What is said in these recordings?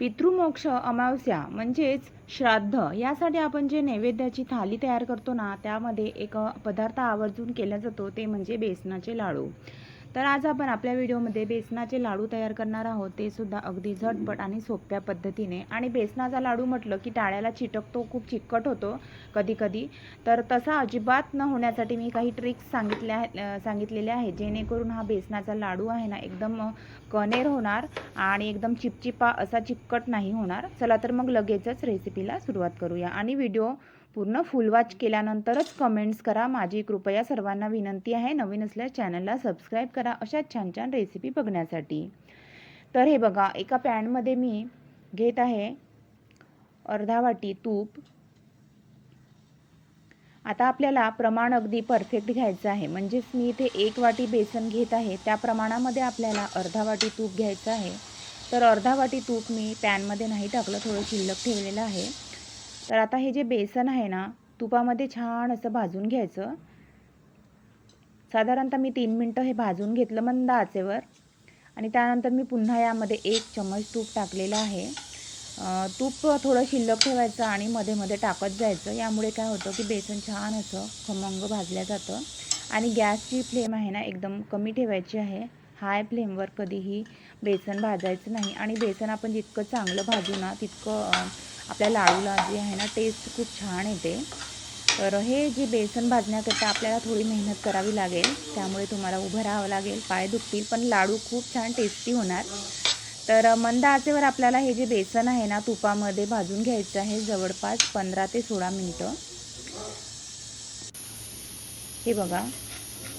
पितृमोक्ष अमावस्या म्हणजेच श्राद्ध. यासाठी आपण जे नैवेद्याची थाली तयार करतो ना त्यामध्ये एक पदार्थ आवर्जून केला जातो ते म्हणजे बेसनाचे लाडू. तर आज आपण आपल्या व्हिडिओमध्ये बेसनाचे लाडू तयार करणार आहोत. ते सुद्धा अगदी झटपट आणि सोप्या पद्धतीने. आणि बेसनाचा लाडू म्हटलं की टाळ्याला चिटकतो खूप चिकट होतो कधी कधी तर तसा अजिबात न होण्यासाठी मी काही ट्रिक्स सांगितल्या सांगितलेल्या आहेत. जेणेकरून हा बेसनाचा लाडू आहे ना एकदम कनेर होणार आणि एकदम चिपचिपा असा चिकट नाही होणार. चला तर मग लगेचच रेसिपीला सुरुवात करूया. आणि व्हिडिओ पूर्ण फुल वॉच केल्यानंतरच कमेंट्स करा. माझी कृपया सर्वांना विनंती आहे नवीन असल्यास चॅनलला सबस्क्राईब करा. अशा छान छान रेसिपी बघण्यासाठी. तर हे बघा एका पॅनमध्ये मी घेत आहे अर्धा वाटी तूप. आता आपल्याला प्रमाण अगदी परफेक्ट घ्यायचं आहे. म्हणजेच मी इथे एक वाटी बेसन घेत आहे. त्या प्रमाणामध्ये आपल्याला अर्धा वाटी तूप घ्यायचं आहे. तर अर्धा वाटी तूप मी पॅनमध्ये नाही टाकलं. थोडं शिल्लक ठेवलेलं आहे. तर आता हे जे बेसन आहे ना तुपामध्ये छान असं भाजून घ्यायचं. साधारणतः मी तीन मिनटं हे भाजून घेतलं मंद आचेवर. आणि त्यानंतर मी पुन्हा यामध्ये एक चमच तूप टाकलेलं आहे. तूप थोडं शिल्लक ठेवायचं आणि मध्ये मध्ये टाकत जायचं. यामुळे काय होतं की बेसन छान असं खमंग भाजलं जातं. आणि गॅसची फ्लेम आहे ना एकदम कमी ठेवायची आहे. हाय फ्लेमवर कधीही बेसन भाजायचं नाही. आणि बेसन आपण जितकं चांगलं भाजू ना तितकं आपल्या लाडूला जी आहे ना टेस्ट खूप छान येते. तर हे जे बेसन भाजण्याकरता आपल्याला थोडी मेहनत करावी लागेल त्यामुळे तुम्हाला उभं राहावं लागेल पाय दुखतील पण लाडू खूप छान टेस्टी होणार. तर मंद आचेवर आपल्याला हे जे बेसन आहे ना तुपामध्ये भाजून घ्यायचं आहे जवळपास पंधरा ते सोळा मिनटं. हे बघा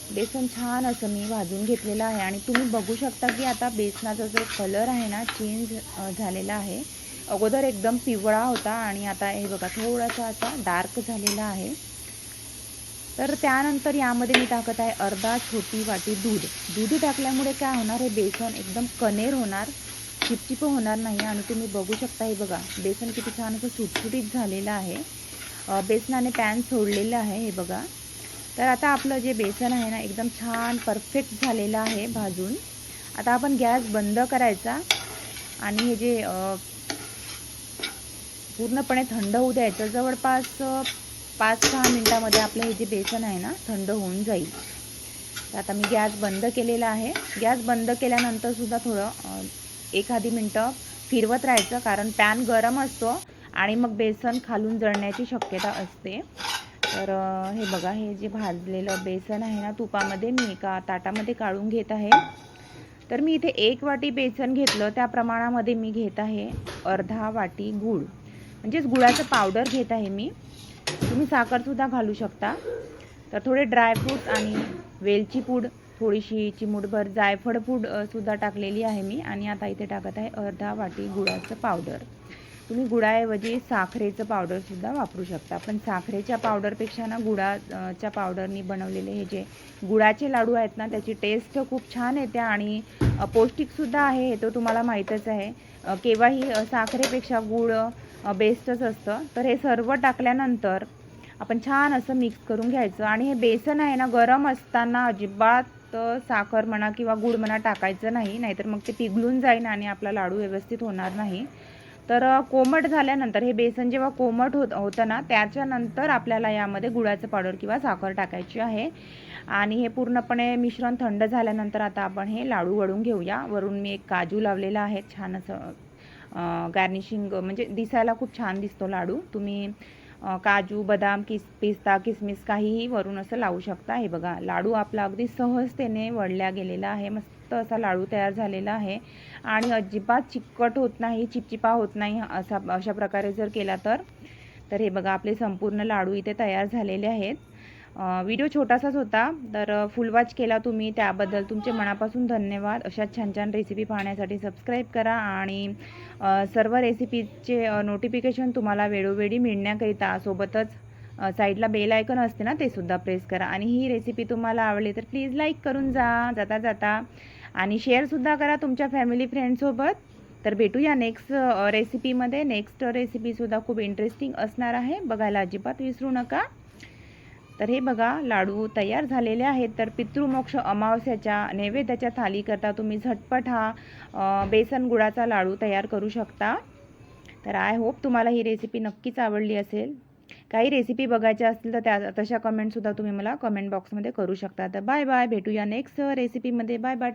बेसन छान असं मी भाजून घेतलेलं आहे आणि तुम्ही बघू शकता की आता बेसनाचा जो कलर आहे ना चेंज झालेला आहे. अगोदर एकदम पिवळा होता आणि आता हे बघा थोडासा असा डार्क झालेला आहे. तर त्यानंतर यामध्ये मी टाकत आहे अर्धा छोटी वाटी दूध. दूध टाकल्यामुळे काय होणार हे बेसन एकदम कणेर होणार चिपचिप होणार नाही आणि तुम्ही बघू शकता हे बघा बेसन किती छान असं सुटसुटीत झालेलं आहे. बेसनाने पॅन सोडलेलं आहे हे बघा. तर आता आपलं जे बेसन आहे ना एकदम छान परफेक्ट झालेलं आहे भाजून. आता आपण गॅस बंद करायचा आणि हे जे पूर्णपणे थंड होऊ द्यायचं जवळपास पाच सहा मिनटामध्ये आपलं हे जे बेसन आहे ना थंड होऊन जाईल. तर आता मी गॅस बंद केलेला आहे. गॅस बंद केल्यानंतर सुद्धा थोडं एखादी मिनटं फिरवत राहायचं कारण पॅन गरम असतो आणि मग बेसन खालून जळण्याची शक्यता असते. तर हे बघा हे जे भाजलेलं बेसन आहे ना तुपामध्ये मी एका ताटामध्ये काढून घेत आहे. तर मी इथे एक वाटी बेसन घेतलं. त्या प्रमाणामध्ये मी घेत आहे अर्धा वाटी गूळ. म्हणजेच गुळाचं पावडर घेत आहे मी. तुम्ही साखरसुद्धा घालू शकता. तर थोडे ड्रायफ्रूट्स आणि वेलची पूड थोडीशी चिमूटभर जायफळ पूड सुद्धा टाकलेली आहे मी. आणि आता इथे टाकत आहे अर्धा वाटी गुळाचं पावडर तुम्ही गुळाऐवजी साखरेचं पावडरसुद्धा वापरू शकता. पण साखरेच्या पावडरपेक्षा ना गुळाच्या पावडरनी बनवलेले हे जे गुळाचे लाडू आहेत ना त्याची टेस्ट खूप छान येते आणि पौष्टिकसुद्धा आहे हे तो तुम्हाला माहीतच आहे. केव्हाही साखरेपेक्षा गुळ बेस्टच असतं. तर हे सर्व टाकल्यानंतर आपण छान असं मिक्स करून घ्यायचं. आणि हे बेसन आहे ना गरम असताना अजिबात साखर म्हणा किंवा गुळ म्हणा टाकायचं नाही. नाहीतर मग ते पिघलून जाईल आणि आपला लाडू व्यवस्थित होणार नाही. तर कोमट झाल्यानंतर हे बेसन जेव्हा कोमट होत होतं ना त्याच्यानंतर आपल्याला यामध्ये गुळाचं पावडर किंवा साखर टाकायची आहे. आणि हे पूर्णपणे मिश्रण थंड झाल्यानंतर आता आपण हे लाडू वळून घेऊया. वरून मी एक काजू लावलेला आहे. छान असं गार्निशिंग म्हणजे दिसायला खूप छान दिसतो लाडू. तुम्ही काजू बदाम किस पिस्ता किसमिस काहीही वरून असं लावू शकता. हे बघा लाडू आपला अगदी सहजतेने वळल्या गेलेला आहे. मस्त असा लाडू तयार झालेला आहे. आणि अजिबात चिकट होत नाही चिपचिपा होत नाही असा अशा प्रकारे जर केला तर. तर हे बघा आपले संपूर्ण लाडू इथे तयार झालेले आहेत. व्हिडिओ छोटासाच होता तर फुल वॉच केला तुम्ही त्याबद्दल. तुमचे मनापासून धन्यवाद. अशा छान छान रेसिपी पाहण्यासाठी सबस्क्राईब करा आणि सर्व रेसिपीचे नोटिफिकेशन तुम्हाला वेळोवेळी मिळण्याकरिता सोबतच साईडला बेल आयकॉन असते ना ते सुद्धा प्रेस करा. आणि ही रेसिपी तुम्हाला आवडली तर प्लीज लाईक करून जा जाता जाता. आणि शेअरसुद्धा करा तुमच्या फॅमिली फ्रेंडसोबत तर भेटूया नेक्स्ट रेसिपीमध्ये नेक्स्ट रेसिपीसुद्धा खूप इंटरेस्टिंग असणार आहे. बघायला अजिबात विसरू नका. तर हे बघा लाडू तयार झालेले आहेत. तर पितृमोक्ष अमावस्याच्या नैवेद्याच्या थालीकरता तुम्ही झटपट हा बेसन गुळाचा लाडू तयार करू शकता. तर आय होप तुम्हाला ही रेसिपी नक्कीच आवडली असेल. काही रेसिपी बघायच्या असतील तर त्या तशा कमेंटसुद्धा तुम्ही मला कमेंट बॉक्समध्ये करू शकता. तर बाय बाय भेटूया नेक्स्ट रेसिपीमध्ये बाय बाय